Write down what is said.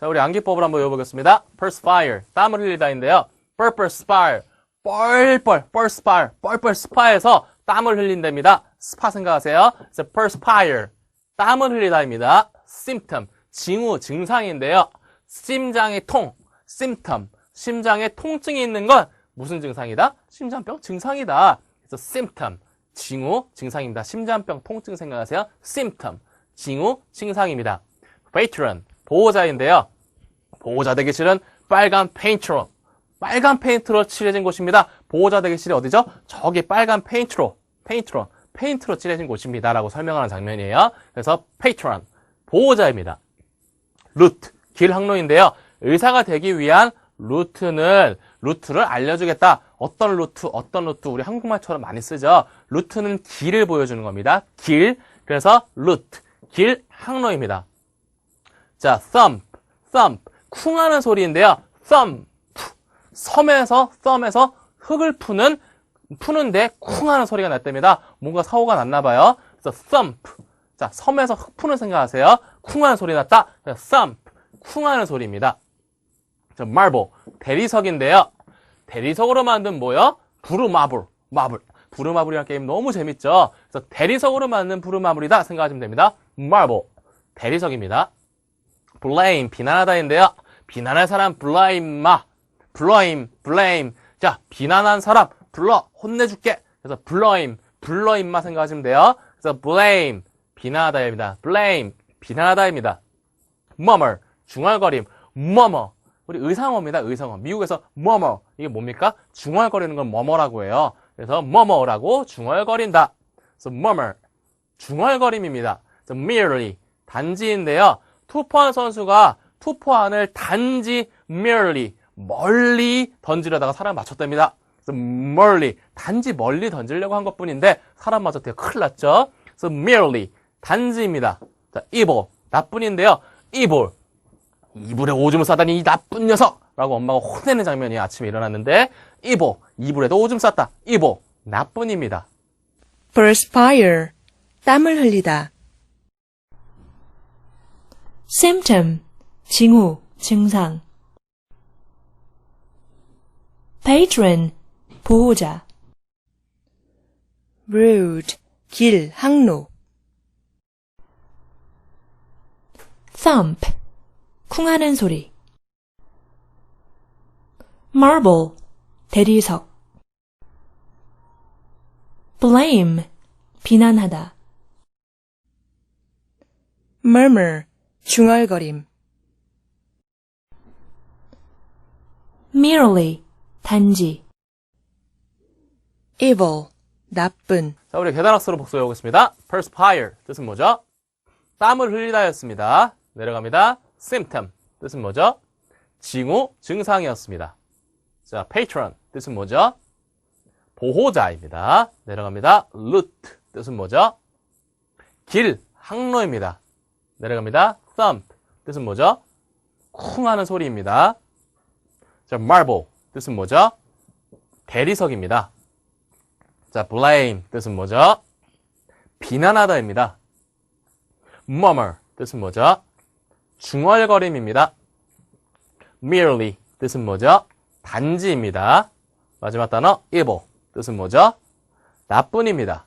자, 우리 암기법을 한번 외워보겠습니다. perspire, 땀을 흘리다인데요. perspire, 뻘뻘, perspire, 뻘뻘 스파에서 땀을 흘린답니다. 스파 생각하세요. 그래서 perspire, 땀을 흘리다입니다. symptom, 징후, 증상인데요. 심장의 통, symptom, 심장에 통증이 있는 건 무슨 증상이다? 심장병 증상이다. 그래서 symptom, 징후, 증상입니다. 심장병 통증 생각하세요. symptom, 징후, 증상입니다. patron, 보호자인데요. 보호자 대기실은 빨간 페인트로, 빨간 페인트로 칠해진 곳입니다. 보호자 대기실이 어디죠? 저기 빨간 페인트로, 페인트로, 페인트로 칠해진 곳입니다. 라고 설명하는 장면이에요. 그래서 patron, 보호자입니다. 루트, 길 항로인데요. 의사가 되기 위한 루트는 루트를 알려주겠다. 어떤 루트, 어떤 루트, 우리 한국말처럼 많이 쓰죠. 루트는 길을 보여주는 겁니다. 길. 그래서 루트, 길 항로입니다. 자, thump, thump, 쿵 하는 소리인데요. thump, 섬에서, 썸에서 흙을 푸는, 푸는데 쿵 하는 소리가 났답니다. 뭔가 사고가 났나 봐요. 그래서 thump. 자, 섬에서 흙 푸는 생각하세요. 쿵 하는 소리 났다. thump, 쿵 하는 소리입니다. 자, marble, 대리석인데요. 대리석으로 만든 뭐요? 부르마블, 마블. 부르마블이라는 게임 너무 재밌죠? 그래서 대리석으로 만든 부르마블이다 생각하시면 됩니다. marble, 대리석입니다. Blame, 비난하다인데요. 비난할 사람 blame, blame, blame. 자, 비난한 사람 불러, 혼내줄게. 그래서 blame, 불러 임 마 생각하시면 돼요. 그래서 blame, 비난하다입니다. blame, 비난하다입니다. murmur, 중얼거림, murmur. 우리 의상어입니다. 의상어. 미국에서 murmur. 이게 뭡니까? 중얼거리는 건 murmur라고 해요. 그래서 murmur라고 중얼거린다. 그래서 murmur, 중얼거림입니다. 그래서 merely, 단지인데요. 투포한 선수가 투포안을 단지 merely, 멀리 던지려다가 사람 맞췄답니다. 그래서 멀리, 단지 멀리 던지려고 한 것 뿐인데 사람 맞았대요. 큰일 났죠? 그래서 merely, 단지입니다. 자, evil, 나쁜인데요. evil, 이불에 오줌을 싸다니 이 나쁜 녀석! 라고 엄마가 혼내는 장면이 아침에 일어났는데 evil, 이불에도 오줌 쌌다. evil, 나쁜입니다. perspire, 땀을 흘리다. Symptom, 징후, 증상. patron, 보호자. road, 길, 항로. thump, 쿵하는 소리. marble, 대리석. blame, 비난하다. murmur, 중얼거림. merely, 단지. evil, 나쁜. 자, 우리 계단학습으로 복수해 보겠습니다. perspire, 뜻은 뭐죠? 땀을 흘리다였습니다. 내려갑니다. symptom, 뜻은 뭐죠? 징후, 증상이었습니다. 자, patron, 뜻은 뭐죠? 보호자입니다. 내려갑니다. route, 뜻은 뭐죠? 길, 항로입니다. 내려갑니다. Thump, 뜻은 뭐죠? 쿵 하는 소리입니다. 자, marble, 뜻은 뭐죠? 대리석입니다. 자, blame, 뜻은 뭐죠? 비난하다입니다. murmur, 뜻은 뭐죠? 중얼거림입니다. merely, 뜻은 뭐죠? 단지입니다. 마지막 단어 evil, 뜻은 뭐죠? 나쁜입니다.